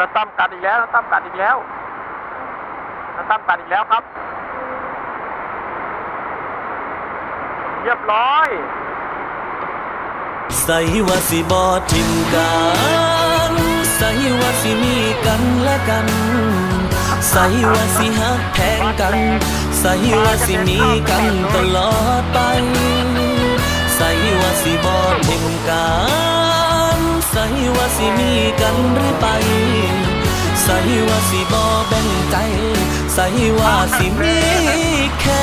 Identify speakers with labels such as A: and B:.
A: น้าตั้มกัดอีกแล้วน้าตั้มกัดอีกแล้วน้าตั้มกัดอีกแล้วครับ เรียบร้อย
B: ใส่ว่าสิบอทิมกันใส่ว่าสิมีกันและกันใส่ว่าสิหักแพงกันใส่ว่าสิมีกันตลอดไปใส่ว่าสิบอทิมกันใส่ว่าสิมีกันหรือไป ใส่ว่าสิบอแบ่งใจ ใส่ว่าสิมีแค่